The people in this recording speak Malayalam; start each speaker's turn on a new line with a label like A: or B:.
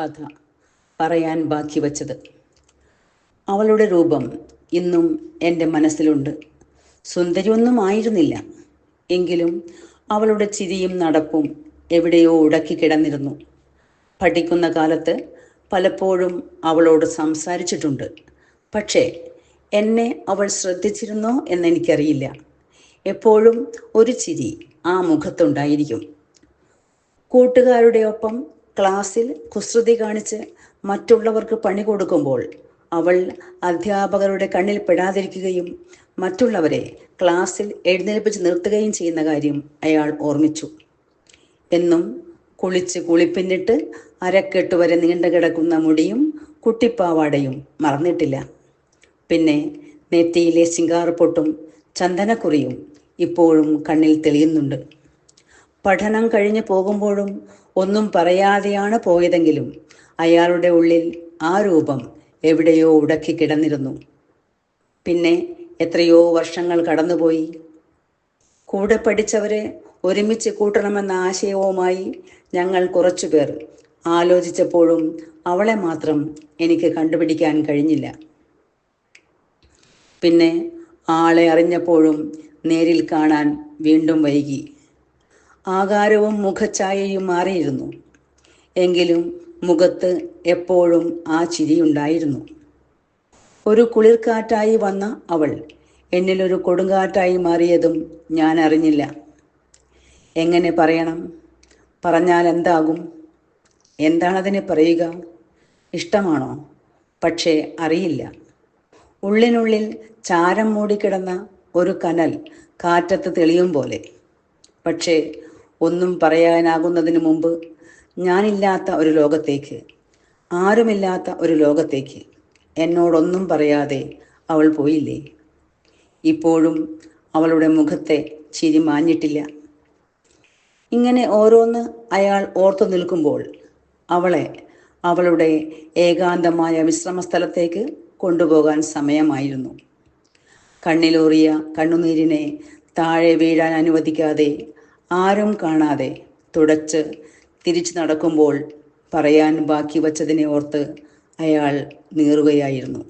A: കഥ പറയാൻ ബാക്കി വച്ചത്. അവളുടെ രൂപം ഇന്നും എന്റെ മനസ്സിലുണ്ട്. സുന്ദരിയൊന്നും ആയിരുന്നില്ല. എങ്കിലും അവളുടെ ചിരിയും നടപ്പും എവിടെയോ ഉടക്കി കിടന്നിരുന്നു. പഠിക്കുന്ന കാലത്ത് പലപ്പോഴും അവളോട് സംസാരിച്ചിട്ടുണ്ട്. പക്ഷേ എന്നെ അവൾ ശ്രദ്ധിച്ചിരുന്നോ എന്നെനിക്കറിയില്ല. എപ്പോഴും ഒരു ചിരി ആ മുഖത്തുണ്ടായിരിക്കും. കൂട്ടുകാരുടെ ഒപ്പം ക്ലാസ്സിൽ കുസൃതി കാണിച്ച് മറ്റുള്ളവർക്ക് പണി കൊടുക്കുമ്പോൾ അവൾ അധ്യാപകരുടെ കണ്ണിൽ പെടാതിരിക്കുകയും മറ്റുള്ളവരെ ക്ലാസ്സിൽ എഴുന്നേൽപ്പിച്ച് നിർത്തുകയും ചെയ്യുന്ന കാര്യം അയാൾ ഓർമ്മിച്ചു. എന്നും കുളിച്ച് കുളിപ്പിന്നിട്ട് അരക്കെട്ട് വരെ നീണ്ടു കിടക്കുന്ന മുടിയും കുട്ടിപ്പാവാടയും മറന്നിട്ടില്ല. പിന്നെ നെറ്റിയിലെ ശിങ്കാർപൊട്ടും ചന്ദനക്കുറിയും ഇപ്പോഴും കണ്ണിൽ തെളിയുന്നുണ്ട്. പഠനം കഴിഞ്ഞ് പോകുമ്പോഴും ഒന്നും പറയാതെയാണ് പോയതെങ്കിലും അയാളുടെ ഉള്ളിൽ ആ രൂപം എവിടെയോ ഉടക്കി കിടന്നിരുന്നു. പിന്നെ എത്രയോ വർഷങ്ങൾ കടന്നുപോയി. കൂടെ പഠിച്ചവരെ ഒരുമിച്ച് കൂട്ടണമെന്ന ആശയവുമായി ഞങ്ങൾ കുറച്ചുപേർ ആലോചിച്ചപ്പോഴും അവളെ മാത്രം എനിക്ക് കണ്ടുപിടിക്കാൻ കഴിഞ്ഞില്ല. പിന്നെ ആളെ അറിഞ്ഞപ്പോഴും നേരിൽ കാണാൻ വീണ്ടും വൈകി. ആകാരവും മുഖഛായയും മാറിയിരുന്നു. എങ്കിലും മുഖത്ത് എപ്പോഴും ആ ചിരിയുണ്ടായിരുന്നു. ഒരു കുളിർക്കാറ്റായി വന്ന അവൾ എന്നിലൊരു കൊടുങ്കാറ്റായി മാറിയതും ഞാൻ അറിഞ്ഞില്ല. എങ്ങനെ പറയണം? പറഞ്ഞാൽ എന്താകും? എന്താണതിനെ പറയുക? ഇഷ്ടമാണോ? പക്ഷേ അറിയില്ല. ഉള്ളിനുള്ളിൽ ചാരം മൂടിക്കിടന്ന ഒരു കനൽ കാറ്റത്ത് തെളിയും പോലെ. പക്ഷേ ഒന്നും പറയാനാകുന്നതിന് മുമ്പ് ഞാനില്ലാത്ത ഒരു ലോകത്തേക്ക് ആരുമില്ലാത്ത ഒരു ലോകത്തേക്ക് എന്നോടൊന്നും പറയാതെ അവൾ പോയില്ലേ? ഇപ്പോഴും അവളുടെ മുഖത്തെ ചിരി മാഞ്ഞിട്ടില്ല. ഇങ്ങനെ ഓരോന്ന് അയാൾ ഓർത്തു നിൽക്കുമ്പോൾ അവളെ അവളുടെ ഏകാന്തമായ വിശ്രമ സ്ഥലത്തേക്ക് കൊണ്ടുപോകാൻ സമയമായിരുന്നു. കണ്ണിലൂറിയ കണ്ണുനീരിനെ താഴെ വീഴാൻ അനുവദിക്കാതെ ആരും കാണാതെ തുടച്ച് തിരിച്ചു നടക്കുമ്പോൾ പറയാൻ ബാക്കി വച്ചതിനെ ഓർത്ത് അയാൾ നീറുകയായിരുന്നു.